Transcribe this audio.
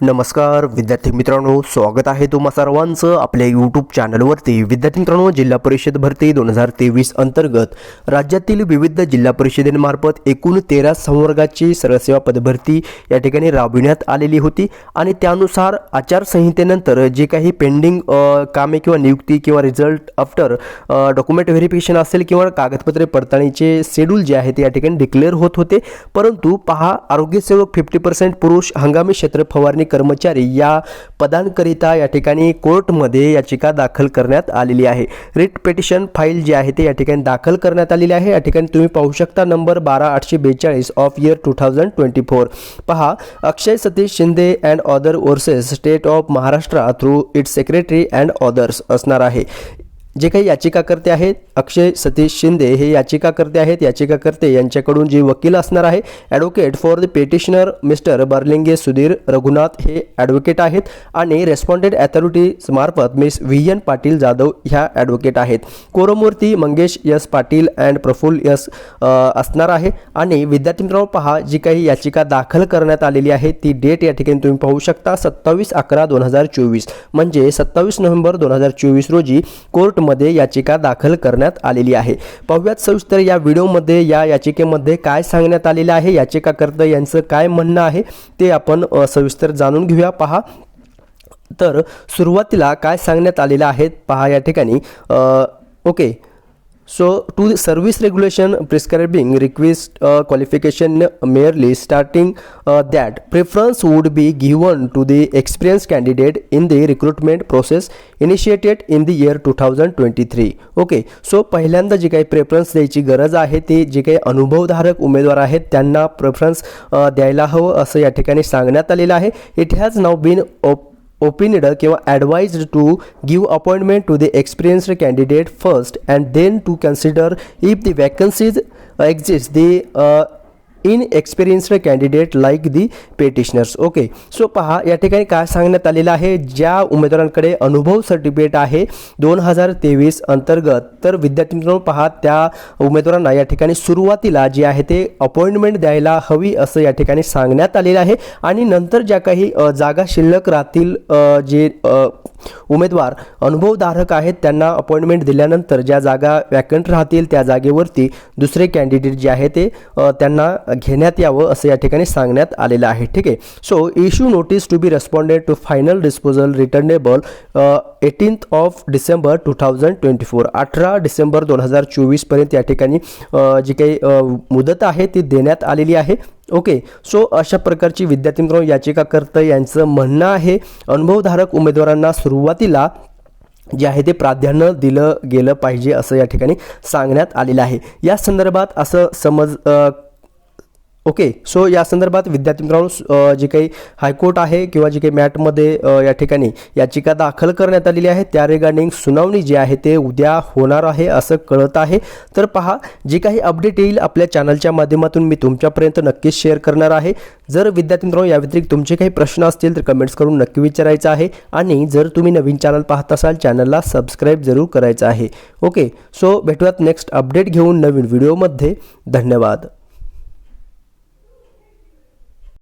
नमस्कार विद्यार्थी मित्रांनो स्वागत आहे तुम्हा सर्वांचं आपल्या यूट्यूब चॅनलवरती विद्यार्थी मित्रांनो जिल्हा परिषद भरती दोन हजार तेवीस अंतर्गत राज्यातील विविध जिल्हा परिषदेमार्फत एकूण तेरा संवर्गाची सरळसेवा पदभरती या ठिकाणी राबविण्यात आलेली होती आणि त्यानुसार आचारसंहितेनंतर जे काही पेंडिंग कामे किंवा नियुक्ती किंवा रिझल्ट आफ्टर डॉक्युमेंट व्हेरिफिकेशन असेल किंवा कागदपत्रे पडताळणीचे शेड्यूल जे आहे ते या ठिकाणी डिक्लेअर होत होते. परंतु पहा आरोग्यसेवक फिफ्टी पर्सेंट पुरुष हंगामी क्षेत्र फवारणी कर्मचारी या पदांकरिता या ठिकाणी कोर्टमध्ये याचिका दाखल करण्यात आलेली आहे. रिट पेटिशन फाईल जी आहे ते या ठिकाणी दाखल करण्यात आलेली आहे. या ठिकाणी तुम्ही पाहू शकता नंबर बारा आठशे बेचाळीस of year two thousand twenty four पहा Akshay Satish Shinde and other versus state of Maharashtra through its secretary and others असणार आहे. जे काही याचिकाकर्ते आहेत अक्षय सतीश शिंदे हे याचिकाकर्ते आहेत. याचिकाकर्ते यांच्याकडून जे वकील असणार आहे advocate for the petitioner mister Barlinge Sudhir Raghunath हे ॲडव्होकेट आहेत आणि responded अथॉरिटीजमार्फत miss V N Patil Jadhav ह्या ॲडव्होकेट आहेत. कोरमूर्ती Mangesh S Patil and Prafulla S असणार आहे आणि विद्यार्थी मित्रांनो पहा जी काही याचिका दाखल करण्यात आलेली आहे ती डेट या ठिकाणी तुम्ही पाहू शकता सत्तावीस अकरा दोन हजार चोवीस. म्हणजे सत्तावीस नोव्हेंबर दोन हजार चोवीस रोजी कोर्ट कोर्टमध्ये याचिका दाखल करण्यात आलेली आहे. पाहूयात सविस्तर या व्हिडिओमध्ये या याचिकेमध्ये काय सांगण्यात आलेलं आहे याचिकाकर्ता यांचं काय म्हणणं आहे ते आपण सविस्तर जाणून घेऊया. पहा. तर सुरुवातीला काय सांगण्यात आलेलं आहे पहा या ठिकाणी. Okay. So to service regulation prescribing request qualification merely starting that preference would be given to the experience candidate in the recruitment process initiated in the year two thousand twenty three okay so पहिल्यांदा जी काही preference द्यायची गरज आहे ते जे काही अनुभवधारक उमेदवार आहेत त्यांना प्रेफरन्स द्यायला हवं असं या ठिकाणी सांगण्यात आलेलं आहे. It has now been op opined किंवा advised to give appointment to the experienced candidate first and then to consider if the vacancies exist. The uh, inexperienced candidate like the petitioners okay so पहा या ठिकाणी काय सांगण्यात आलेलं आहे? ज्या उमेदवारांकडे अनुभव सर्टिफिकेट आहे दोन हजार तेवीस अंतर्गत तर विद्यार्थी मित्रांनो पहा त्या उमेदवारांना या ठिकाणी सुरुवातीला जे आहे ते अपॉइंटमेंट द्यायला हवी असं या ठिकाणी सांगण्यात आलेलं आहे. आणि नंतर ज्या काही जागा शिल्लक राहतील जे उमेदवार अनुभवधारक आहेत त्यांना अपॉइंटमेंट दिल्यानंतर ज्या जागा वॅकंट राहतील त्या जागेवरती दुसरे कॅन्डिडेट जे आहे ते त्यांना घेण्यात यावं असं या ठिकाणी सांगण्यात आलेलं आहे. ठीक आहे. So issue notice to be responded to final disposal returnable eighteenth of December two thousand twenty four अठरा डिसेंबर दोन हजार चोवीसपर्यंत या ठिकाणी uh, जी काही uh, मुदत आहे ती देण्यात आलेली आहे. ओके सो अशा प्रकारची विद्यार्थी मित्रांनो याचिकाकर्ता यांचं म्हणणं आहे अनुभवधारक उमेदवारांना सुरुवातीला जे आहे ते प्राधान्य दिलं गेलं पाहिजे असं या ठिकाणी सांगण्यात आलेलं आहे. या संदर्भात असं समज आ, ओके सो या संदर्भात विद्यार्थी मित्रांनो जे काही हायकोर्ट आहे किंवा जे काही मॅटमध्ये या ठिकाणी याचिका दाखल करण्यात आलेली आहे त्या रिगार्डिंग सुनावणी जी आहे ते उद्या होणार आहे असं कळत आहे. तर पहा जे काही अपडेट येईल आपल्या चॅनलच्या माध्यमातून मी तुमच्यापर्यंत नक्कीच शेअर करणार आहे. जर विद्यार्थी मित्रांनो या व्यतिरिक्त तुमचे काही प्रश्न असतील तर कमेंट्स करून नक्की विचारायचं आहे. आणि जर तुम्ही नवीन चॅनल पाहत असाल चॅनलला सबस्क्राईब जरूर करायचं आहे. ओके सो भेटूयात नेक्स्ट अपडेट घेऊन नवीन व्हिडिओमध्ये धन्यवाद.